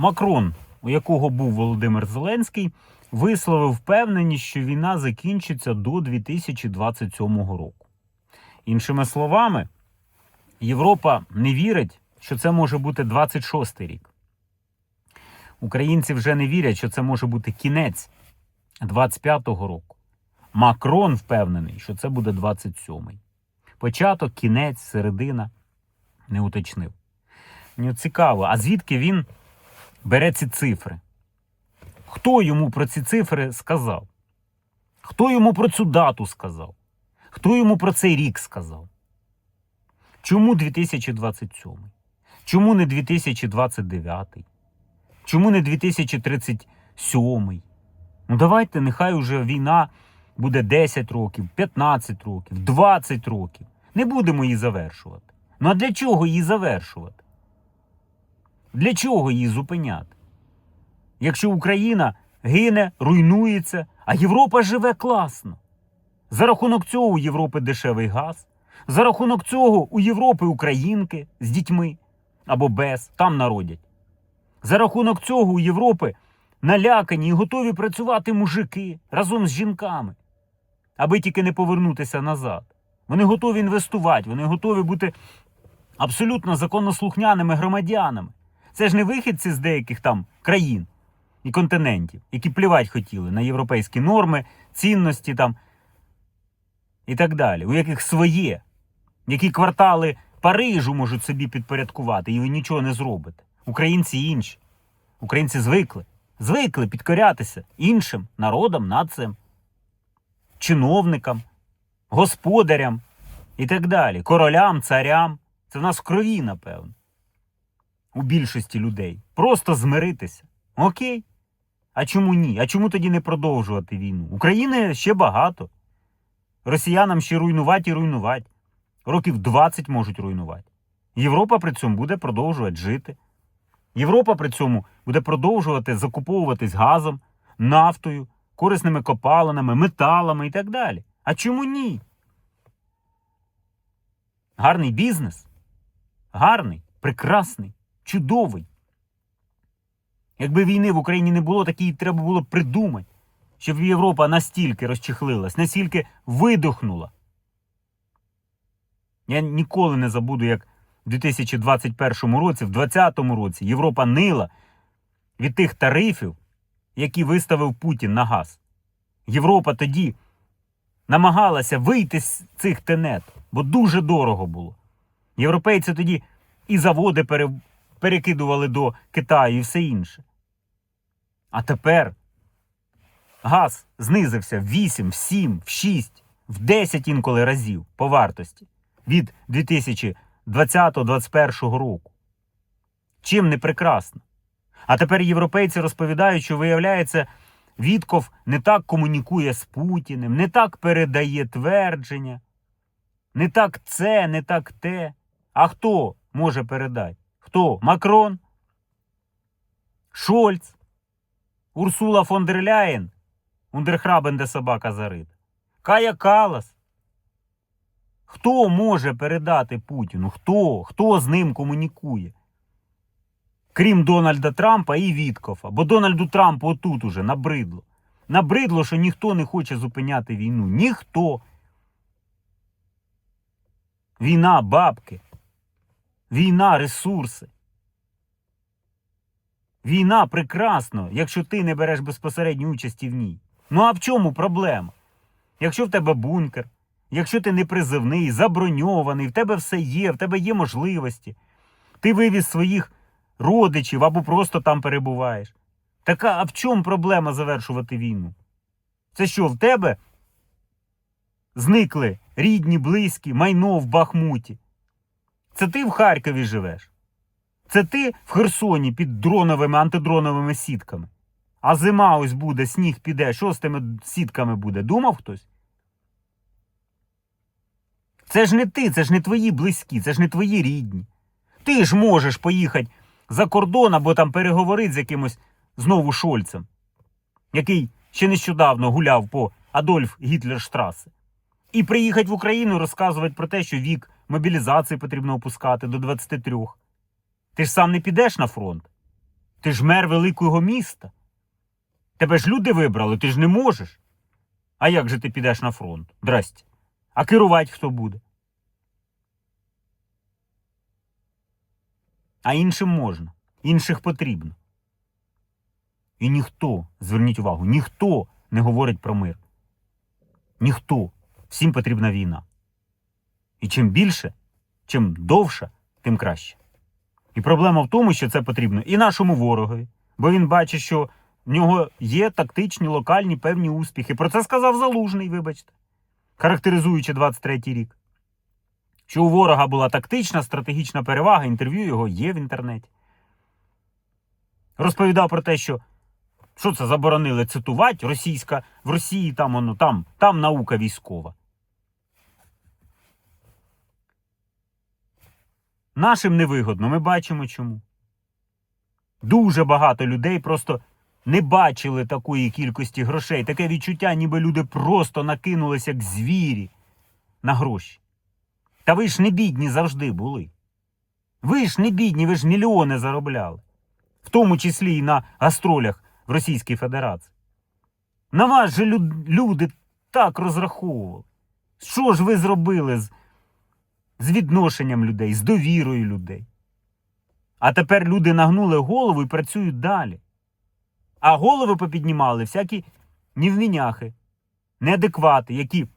Макрон, у якого був Володимир Зеленський, висловив впевненість, що війна закінчиться до 2027 року. Іншими словами, Європа не вірить, що це може бути 26 рік. Українці вже не вірять, що це може бути кінець 25-го року. Макрон впевнений, що це буде 27-й. Початок, кінець, середина не уточнив. Мені цікаво, а звідки він бере ці цифри? Хто йому про ці цифри сказав? Хто йому про цю дату сказав? Хто йому про цей рік сказав? Чому 2027? Чому не 2029? Чому не 2037? Ну давайте, нехай уже війна буде 10 років, 15 років, 20 років. Не будемо її завершувати. Ну а для чого її завершувати? Для чого її зупиняти? Якщо Україна гине, руйнується, а Європа живе класно. За рахунок цього у Європи дешевий газ. За рахунок цього у Європи українки з дітьми або без, там народять. За рахунок цього у Європи налякані і готові працювати мужики разом з жінками, аби тільки не повернутися назад. Вони готові інвестувати, вони готові бути абсолютно законослухняними громадянами. Це ж не вихідці з деяких там країн і континентів, які плівать хотіли на європейські норми, цінності там і так далі, у яких своє, які квартали Парижу можуть собі підпорядкувати, і ви нічого не зробите. Українці інші. Українці звикли. Звикли підкорятися іншим народам, нациям, чиновникам, господарям і так далі, королям, царям. Це в нас в крові, напевно. У більшості людей. Просто змиритися. Окей. А чому ні? А чому тоді не продовжувати війну? України ще багато. Росіянам ще руйнувати і руйнувати. Років 20 можуть руйнувати. Європа при цьому буде продовжувати жити. Європа при цьому буде продовжувати закуповуватись газом, нафтою, корисними копалинами, металами і так далі. А чому ні? Гарний бізнес. Гарний, прекрасний, чудовий. Якби війни в Україні не було, так її треба було придумати, щоб Європа настільки розчехлилась, настільки видохнула. Я ніколи не забуду, як в 2021 році, в 2020 році Європа нила від тих тарифів, які виставив Путін на газ. Європа тоді намагалася вийти з цих тенет, бо дуже дорого було. Європейці тоді і заводи пере... перекидували до Китаю і все інше. А тепер газ знизився в 8, в 7, в 6, в 10 інколи разів по вартості від 2020-2021 року. Чим не прекрасно? А тепер європейці розповідають, що, виявляється, Вітков не так комунікує з Путіним, не так передає твердження, не так це, не так те. А хто може передати? Хто? Макрон? Шольц? Урсула фон дер Ляєн? Ундерхрабен, де собака зарита? Кая Калас? Хто може передати Путіну? Хто? Хто з ним комунікує? Крім Дональда Трампа і Віткофа. Бо Дональду Трампу отут уже набридло. Набридло, що ніхто не хоче зупиняти війну. Ніхто. Війна бабки. Війна ресурси. Війна прекрасно, якщо ти не береш безпосередньої участі в ній. Ну а в чому проблема? Якщо в тебе бункер, якщо ти не призивний, заброньований, в тебе все є, в тебе є можливості, ти вивіз своїх родичів або просто там перебуваєш. Така, а в чому проблема завершувати війну? Це що, в тебе зникли рідні, близькі, майно в Бахмуті? Це ти в Харкові живеш? Це ти в Херсоні під дроновими антидроновими сітками? А зима ось буде, сніг піде, що з тими сітками буде? Думав хтось? Це ж не ти, це ж не твої близькі, це ж не твої рідні. Ти ж можеш поїхати за кордон або там переговорити з якимось знову Шольцем, який ще нещодавно гуляв по Адольф Гітлерштрасе. І приїхати в Україну і розказувати про те, що вік мобілізації потрібно опускати до 23. Ти ж сам не підеш на фронт. Ти ж мер великого міста. Тебе ж люди вибрали, ти ж не можеш. А як же ти підеш на фронт? Здрасте. А керувати хто буде? А іншим можна, інших потрібно. І ніхто, зверніть увагу, ніхто не говорить про мир. Ніхто. Всім потрібна війна. І чим більше, чим довше, тим краще. І проблема в тому, що це потрібно і нашому ворогові, бо він бачить, що в нього є тактичні, локальні певні успіхи. Про це сказав Залужний, вибачте, характеризуючи 23-й рік. Що у ворога була тактична, стратегічна перевага, інтерв'ю його є в інтернеті. Розповідав про те, що що це заборонили цитувати російська в Росії там воно там, там наука військова. Нашим невигодно, ми бачимо чому. Дуже багато людей просто не бачили такої кількості грошей. Таке відчуття, ніби люди просто накинулися як звірі на гроші. Та ви ж не бідні завжди були. Ви ж не бідні, ви ж мільйони заробляли. В тому числі і на гастролях в Російській Федерації. На вас же лю- люди так розраховували. Що ж ви зробили з, з відношенням людей, з довірою людей? А тепер люди нагнули голову і працюють далі. А голови попіднімали всякі нівміняхи, неадеквати, які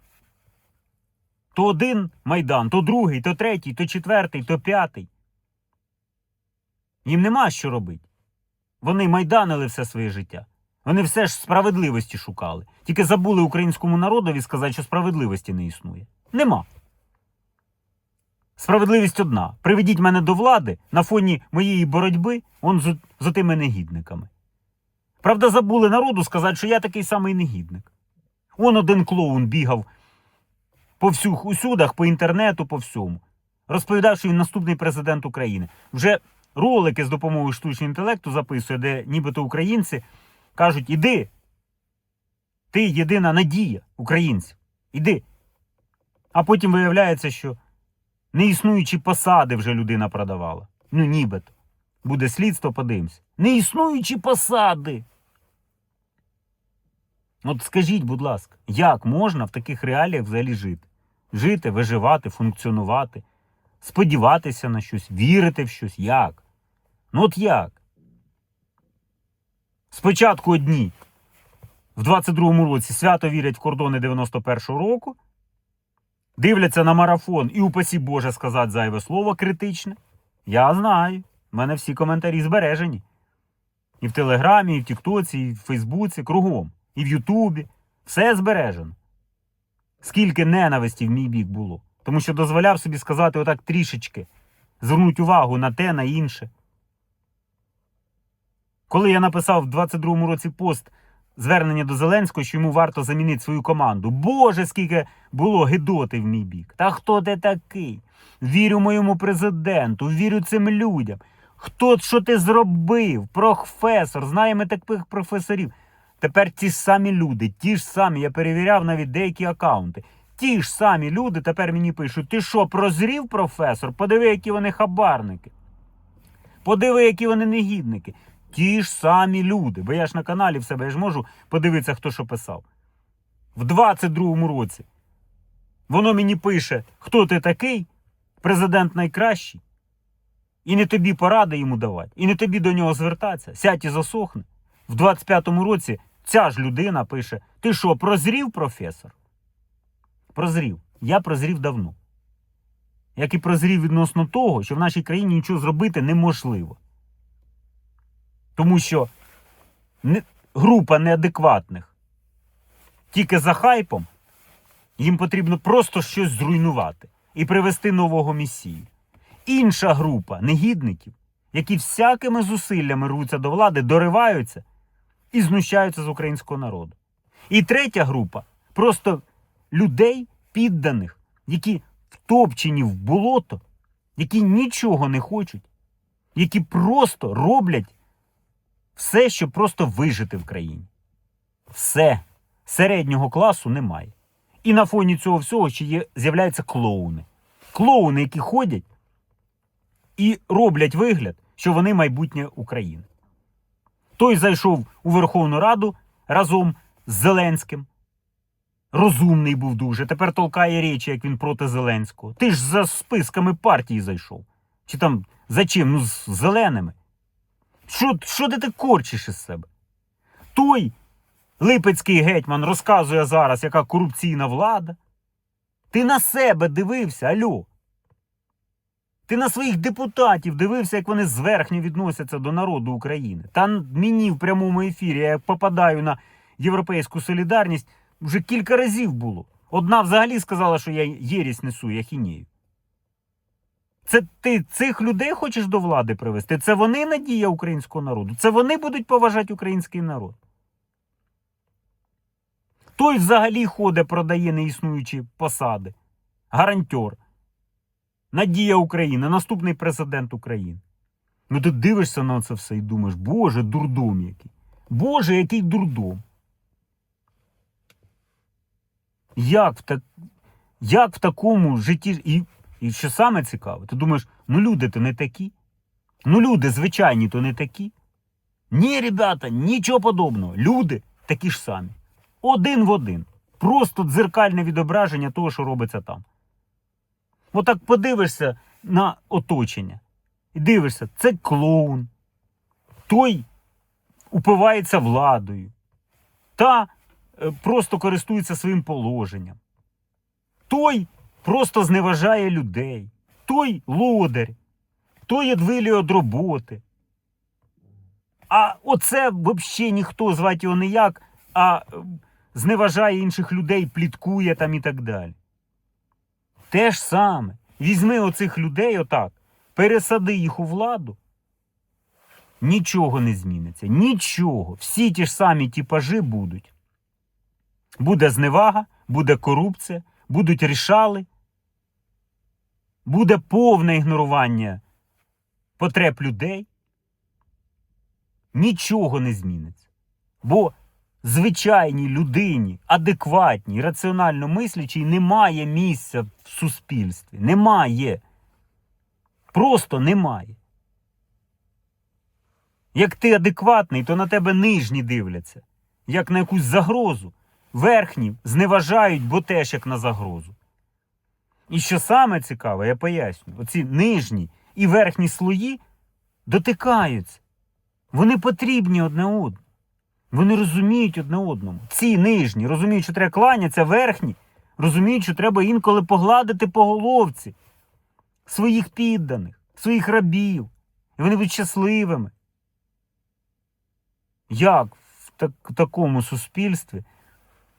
то один майдан, то другий, то третій, то четвертий, то п'ятий. Їм нема що робити. Вони майданили все своє життя. Вони все ж справедливості шукали. Тільки забули українському народові сказати, що справедливості не існує. Нема. Справедливість одна. Приведіть мене до влади на фоні моєї боротьби он з, з отими негідниками. Правда, забули народу сказати, що я такий самий негідник. Он один клоун бігав по всіх усюдах, по інтернету, по всьому. Розповідав, що він наступний президент України. Вже ролики з допомогою штучного інтелекту записує, де нібито українці кажуть: іди, ти єдина надія українців. Іди. А потім виявляється, що неіснуючі посади вже людина продавала. Ну, нібито. Буде слідство, подивимось. Неіснуючі посади. От скажіть, будь ласка, як можна в таких реаліях взагалі жити? Жити, виживати, функціонувати, сподіватися на щось, вірити в щось. Як? Ну от як? Спочатку одні в 22-му році свято вірять в кордони 91-го року, дивляться на марафон і упасі Боже сказати зайве слово критичне. Я знаю. У мене всі коментарі збережені. І в Телеграмі, і в Тіктоці, і в Фейсбуці, кругом, і в Ютубі. Все збережено. Скільки ненависті в мій бік було. Тому що дозволяв собі сказати отак трішечки, звернути увагу на те, на інше. Коли я написав в 22-му році пост звернення до Зеленського, що йому варто замінити свою команду. Боже, скільки було гидоти в мій бік. Та хто ти такий? Вірю моєму президенту, вірю цим людям. Хто що ти зробив? Професор, знаємо таких професорів. Тепер ті самі люди, ті ж самі, я перевіряв навіть деякі акаунти. Ті ж самі люди тепер мені пишуть: ти що, прозрів, професор? Подиви, які вони хабарники. Подиви, які вони негідники. Ті ж самі люди. Бо я ж на каналі в себе я ж можу подивитися, хто що писав. В 22-му році воно мені пише, хто ти такий, президент найкращий. І не тобі поради йому давати, і не тобі до нього звертатися. Сядь і засохне. В 25-му році ця ж людина пише: Ти що, прозрів, професор? Прозрів. Я прозрів давно. Як і прозрів відносно того, що в нашій країні нічого зробити неможливо. Тому що група неадекватних тільки за хайпом, їм потрібно просто щось зруйнувати і привести нового месію. Інша група негідників, які всякими зусиллями рвуться до влади, дориваються і знущаються з українського народу. І третя група просто людей, підданих, які втопчені в болото, які нічого не хочуть, які просто роблять все, щоб просто вижити в країні. Все. Середнього класу немає. І на фоні цього всього ще є, з'являються клоуни. Клоуни, які ходять і роблять вигляд, що вони майбутнє України. Той зайшов у Верховну Раду разом з Зеленським. Розумний був дуже. Тепер толкає речі, як він проти Зеленського. Ти ж за списками партії зайшов. Чи там за чим? Ну, з зеленими. Що, що ти корчиш із себе? Той Липецький гетьман розказує зараз, яка корупційна влада. Ти на себе дивився, альо. Ти на своїх депутатів дивився, як вони зверхньо відносяться до народу України. Та мені в прямому ефірі я попадаю на європейську солідарність вже кілька разів було. Одна взагалі сказала, що я єрість несу, я хінію. Це ти цих людей хочеш до влади привести? Це вони надія українського народу. Це вони будуть поважати український народ. Той взагалі ходить, продає неіснуючі посади. Гарантьор. Надія України, наступний президент України. Ну ти дивишся на це все і думаєш, Боже, дурдом який. Боже, який дурдом. Як в, так... Як в такому житті. І, і що саме цікаве, ти думаєш, ну люди то не такі. Ну люди звичайні то не такі. Ні, ребята, нічого подобного. Люди такі ж самі. Один в один. Просто дзеркальне відображення того, що робиться там. Отак подивишся на оточення. І дивишся, це клоун. Той упивається владою. Та е, просто користується своїм положенням. Той просто зневажає людей. Той лодар. Той відвилює від роботи. А оце взагалі ніхто звати його ніяк, а е, зневажає інших людей, пліткує там і так далі. Те ж саме. Візьми оцих людей отак, пересади їх у владу. Нічого не зміниться. Нічого. Всі ті ж самі типажі будуть. Буде зневага, буде корупція, будуть рішали, буде повне ігнорування потреб людей. Нічого не зміниться. Бо звичайній людині, адекватній, раціонально мислячій, немає місця в суспільстві. Немає. Просто немає. Як ти адекватний, то на тебе нижні дивляться, як на якусь загрозу. Верхні зневажають, бо теж як на загрозу. І що саме цікаве, я поясню, оці нижні і верхні слої дотикаються. Вони потрібні одне одному. Вони розуміють одне одному. Ці нижні розуміють, що треба кланятися, верхні розуміють, що треба інколи погладити по головці своїх підданих, своїх рабів. І вони будуть щасливими. Як в так, такому суспільстві?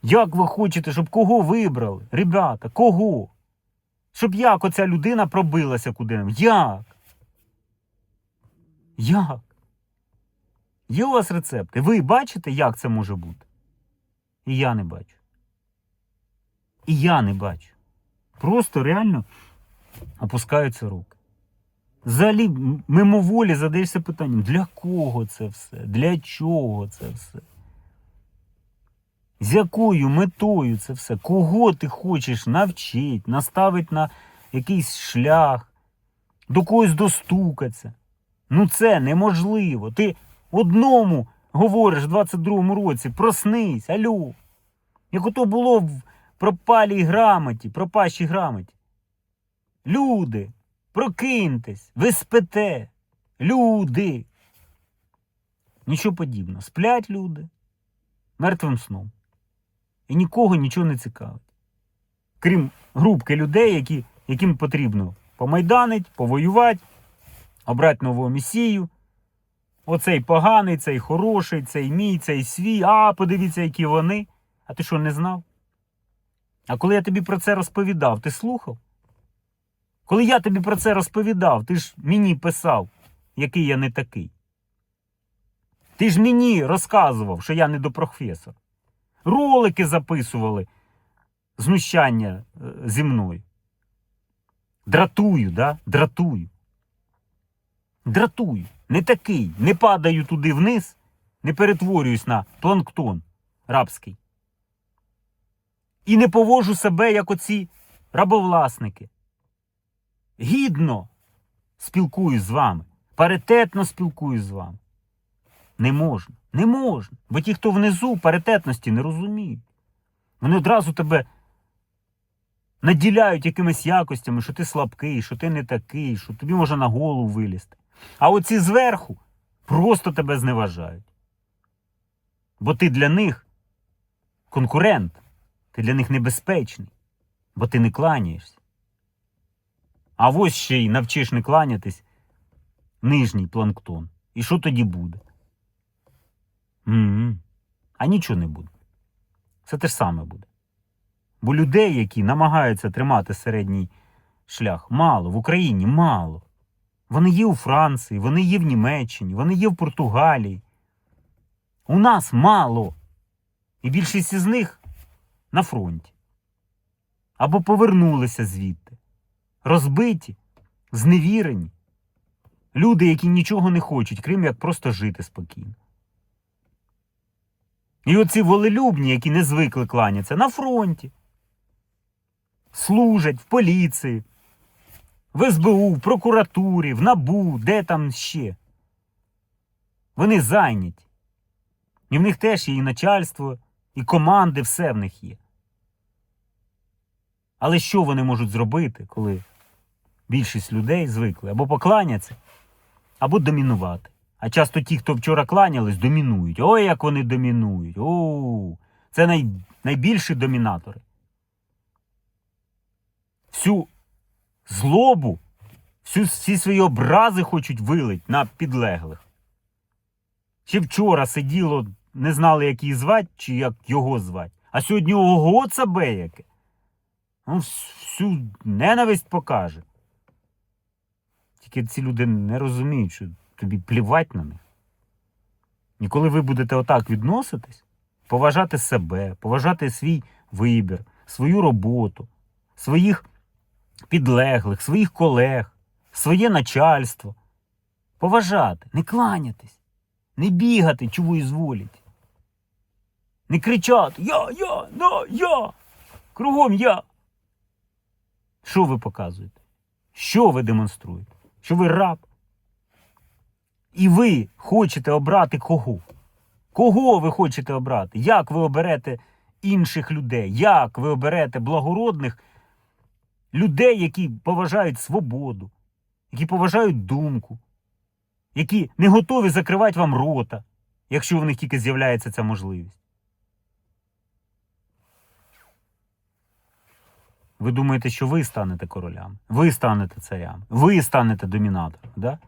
Як ви хочете, щоб кого вибрали? Ребята, кого? Щоб як оця людина пробилася куди-небудь? Як? Як? Є у вас рецепти? Ви бачите, як це може бути? І я не бачу. І я не бачу. Просто реально опускаються руки. Взагалі, мимоволі задаєшся питанням, для кого це все? Для чого це все? З якою метою це все? Кого ти хочеш навчити, наставити на якийсь шлях, до когось достукатися? Ну це неможливо. Ти одному говориш в 22-му році, проснись, алло. Як ото було в пропалій грамоті, пропащій грамоті. Люди, прокиньтесь, ви спите. Люди. Нічого подібного. Сплять люди мертвим сном. І нікого нічого не цікавить. Крім групки людей, які, яким потрібно помайданить, повоювати, обрати нового месію. Оцей поганий, цей хороший, цей мій, цей свій. А, подивіться, які вони. А ти що, не знав? А коли я тобі про це розповідав, ти слухав? Коли я тобі про це розповідав, ти ж мені писав, який я не такий. Ти ж мені розказував, що я не до професор. Ролики записували знущання е, зі мною. Дратую, да? Дратую. Дратую. Не такий. Не падаю туди вниз, не перетворююсь на планктон рабський. І не поводжу себе, як оці рабовласники. Гідно спілкуюсь з вами, паритетно спілкуюсь з вами. Не можна. Не можна. Бо ті, хто внизу паритетності не розуміють. Вони одразу тебе наділяють якимись якостями, що ти слабкий, що ти не такий, що тобі може на голову вилізти. А оці зверху просто тебе зневажають. Бо ти для них конкурент, ти для них небезпечний, бо ти не кланяєшся. А ось ще й навчиш не кланятись нижній планктон. І що тоді буде? А нічого не буде. Все те ж саме буде. Бо людей, які намагаються тримати середній шлях, мало. В Україні мало. Вони є у Франції, вони є в Німеччині, вони є в Португалії. У нас мало. І більшість із них на фронті. Або повернулися звідти. Розбиті, зневірені. Люди, які нічого не хочуть, крім як просто жити спокійно. І оці волелюбні, які не звикли кланятися, на фронті. Служать в поліції, в СБУ, в прокуратурі, в НАБУ, де там ще. Вони зайняті. І в них теж є і начальство, і команди, все в них є. Але що вони можуть зробити, коли більшість людей звикли або покланяться, або домінувати? А часто ті, хто вчора кланялись, домінують. Ой, як вони домінують. О, це най... найбільші домінатори. Всю злобу, всю, всі свої образи хочуть вилить на підлеглих. Ще вчора сиділо, не знали, як її звати, чи як його звати. А сьогодні ого це беяке. Ну, всю ненависть покаже. Тільки ці люди не розуміють, що тобі плівать на них. І коли ви будете отак відноситись, поважати себе, поважати свій вибір, свою роботу, своїх підлеглих, своїх колег, своє начальство, поважати, не кланятись, не бігати, чого ізволіть. Не кричати Я, я, на, я. Кругом я. Що ви показуєте? Що ви демонструєте? Що ви раб? І ви хочете обрати кого? Кого ви хочете обрати? Як ви оберете інших людей? Як ви оберете благородних людей, які поважають свободу, які поважають думку, які не готові закривати вам рота, якщо в них тільки з'являється ця можливість? Ви думаєте, що ви станете королями, ви станете царями, ви станете домінатором, да?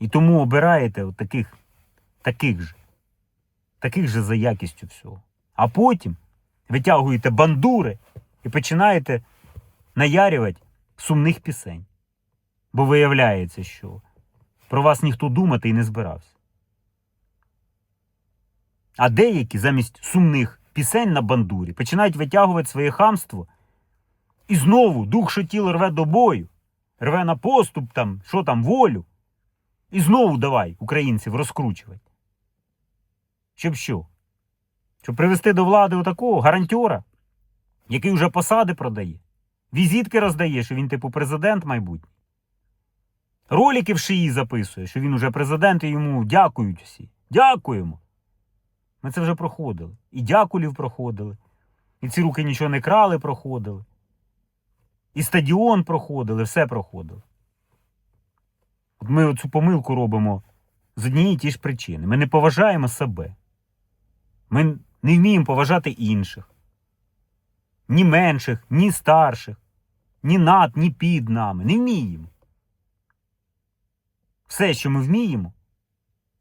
І тому обираєте от таких, таких же, таких же за якістю всього. А потім витягуєте бандури і починаєте наярювати сумних пісень. Бо виявляється, що про вас ніхто думати і не збирався. А деякі замість сумних пісень на бандурі починають витягувати своє хамство і знову дух, що тіло рве до бою, рве на поступ, там, що там, волю. І знову давай українців розкручувати. Щоб що? Щоб привести до влади отакого гарантьора, який вже посади продає, візитки роздає, що він, типу, президент майбутній. Ролики в шиї записує, що він уже президент і йому дякують всі. Дякуємо. Ми це вже проходили. І дякулів проходили. І ці руки нічого не крали, проходили. І стадіон проходили, все проходили. Ми оцю помилку робимо з однієї ті ж причини. Ми не поважаємо себе. Ми не вміємо поважати інших. Ні менших, ні старших, ні над, ні під нами. Не вміємо. Все, що ми вміємо,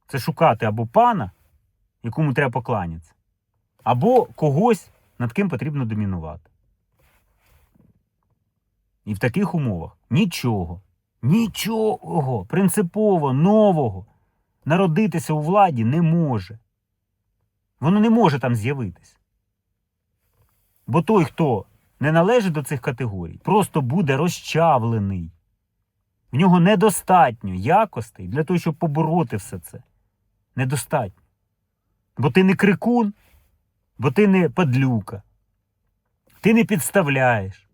це шукати або пана, якому треба покланятися, або когось, над ким потрібно домінувати. І в таких умовах нічого, нічого принципово нового народитися у владі не може. Воно не може там з'явитись. Бо той, хто не належить до цих категорій, просто буде розчавлений. В нього недостатньо якостей для того, щоб побороти все це. Недостатньо. Бо ти не крикун, бо ти не падлюка, ти не підставляєш,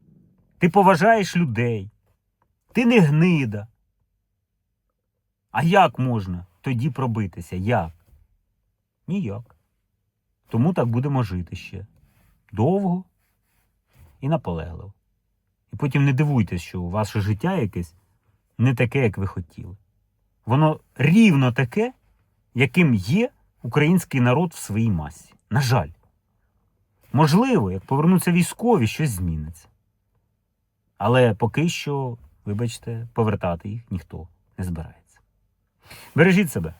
ти поважаєш людей, ти не гнида. А як можна тоді пробитися? Як? Ніяк. Тому так будемо жити ще довго і наполегливо. І потім не дивуйтесь, що ваше життя якесь не таке, як ви хотіли. Воно рівно таке, яким є український народ в своїй масі. На жаль. Можливо, як повернуться військові, щось зміниться. Але поки що, вибачте, повертати їх ніхто не збирається. Бережіть себе.